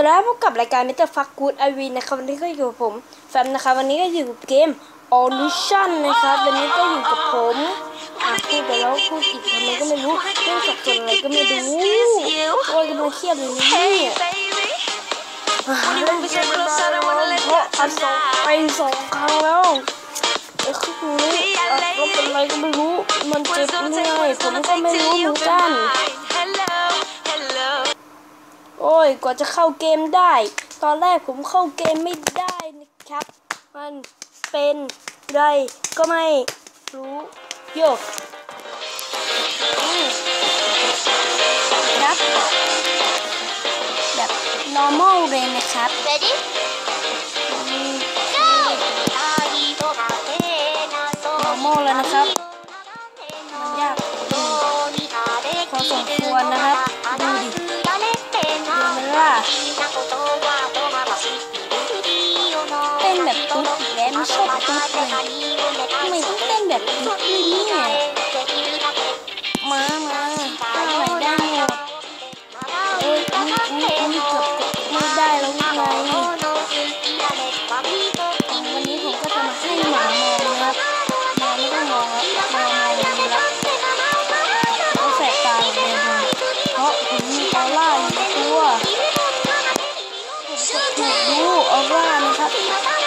วัสดีครับพบกับรายการมิสเตอร์ฟักกูดไอวีนะครับวันนี้ก็อยู่กับผมแฟมนะครับวันนี้ก็อยู่กับเกม o l u t i o n นะครับวันนี้ก็อยู่กับผมอะพูดไปแล้วพูดอีกทำไมก็ไม่รู้เรื่องสับสนอะไรก็ไม่รู้โอ้ยกำลังเครียดเลยนะเนี่ยอะเล่นเกมมาเพราะอันสองไปสองครั้งแล้วไอ้คือนี้อะแล้วเป็นอะไรก็ไม่รู้มันเจ็บเมื่อยผมก็ไม่รู้เหมือนกัน โอ้ยกว่าจะเข้าเกมได้ ตอนแรกผมเข้าเกมไม่ได้นะครับ มันเป็นไรก็ไม่รู้โยกครับแบบ normal เลยนะครับ Ready? แบบตุ๊ดเนี่ยมามาทำไมได้หมดเอ้ยอุ้ยอุ้ยอุ้ยเกือบไม่ได้แล้วไงวันนี้ผมก็จะมาให้หมามองครับหมาไม่ต้องมองแล้วแมวมองดีแล้วเขาแสบตาเลยนะเพราะผมมีออร่าอยู่ตัวผมกดถูกดูออร่านะครับ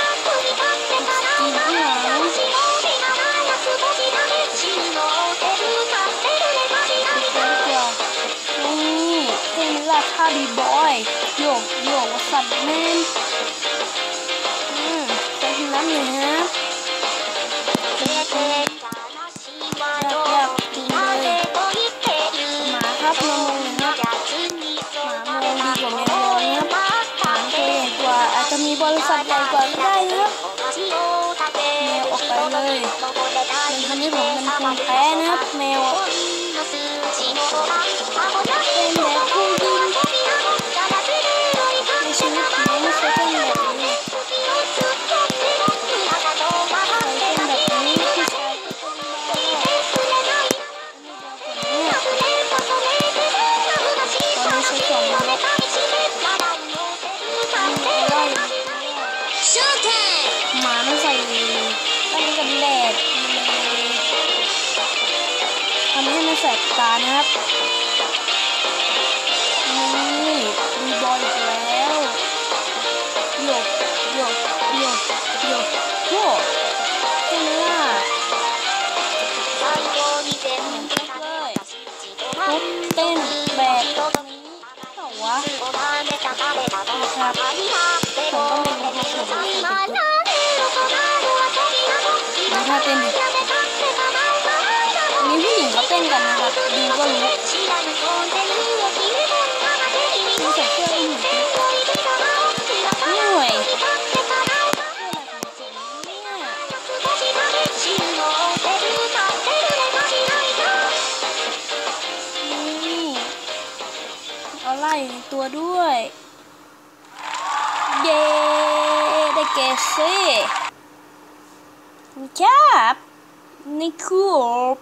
เต้นราดีบอยโยกโยกสัตว์แมนอืมใส่ที่น้ำเลยฮะอยากจริงเยหมาฮับมองเลยครับหมามองดีกว่าแมวมองนะครับหางตัวใหญ่กว่าอาจจะมีบริษัทใหญ่กว่าก็ได้นะครับแมวออกไปเลยเป็นคันนี้ผมเป็นคนแพ้นะครับแมวเป็นแบบ แสบตานะครับนี่มีบอยอีกแล้วโยกโยกโยกโยกโยกเห็นไหมล่ะเลยทุบเต้นแบบนี้เหรอวะนะครับผมก็ไม่รู้ครับผมดูท่าต้นดิมีผู้หญิงเขาเต้นกันนะครับดูก็รู้ดูใส่เสื้อผู้หนี่ หน่วยเสื้ออะไรของผมเนี่ยนี่เอาไล่ในตัวด้วย เย้ได้เกสซี่ครับนี่คูบ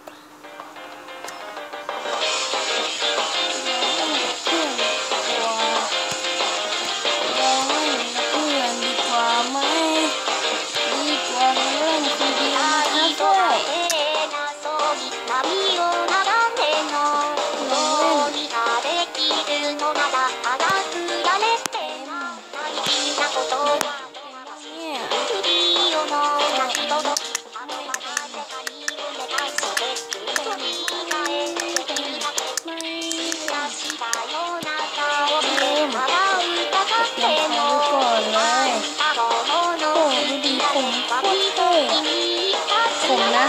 นะ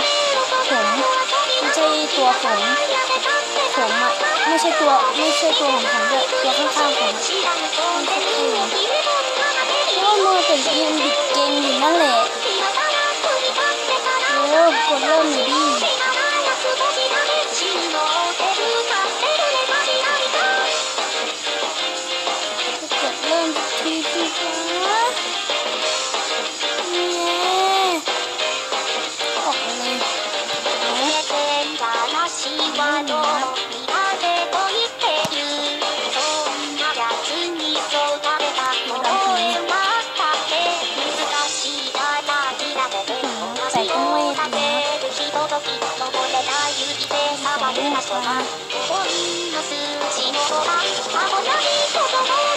ผมไม่ใช่ตัวผมผมอะไม่ใช่ตัวไม่ใช่ตัวของผมด้วยตัวข้างๆผมมันก็คือเราะว่มือแต่เรียนบิดเกมอยู่นั่นแหละโอ้กดเริ่มหน่ดิ るのすう恋の数字の5番孫とりぼう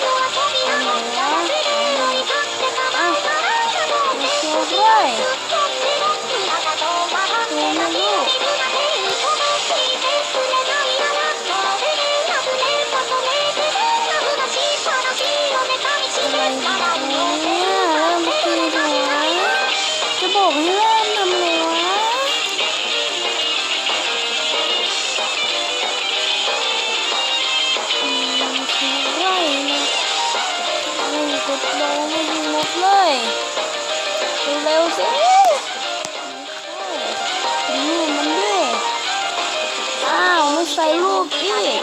ไรนะไม่กดลงไม่ยิงหมดเลยเร็วๆสิดูรูปมันด้วยอ้าวไม่ใส่รูปอีก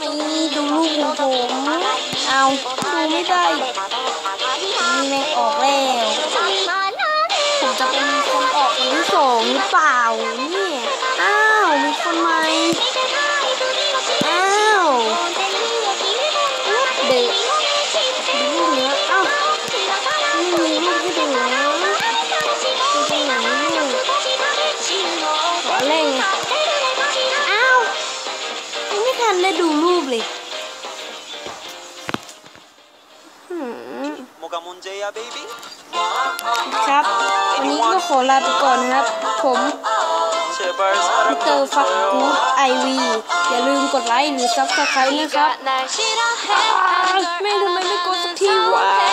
นี่ดูรูปของผมเอาดูไม่ได้นี่แม่งออกแล้วผมจะเป็นคนออกคนที่สองหรือเปล่าเนี่ย ได้ดูรูปเลยครับ วันนี้ก็ขอลาไปก่อนนะครับ ผมพีเตอร์ฟักกูดไอวีอย่าลืมกดไลค์หรือซับสไครต์นะครับไม่ทำไมไม่กดสักทีวะ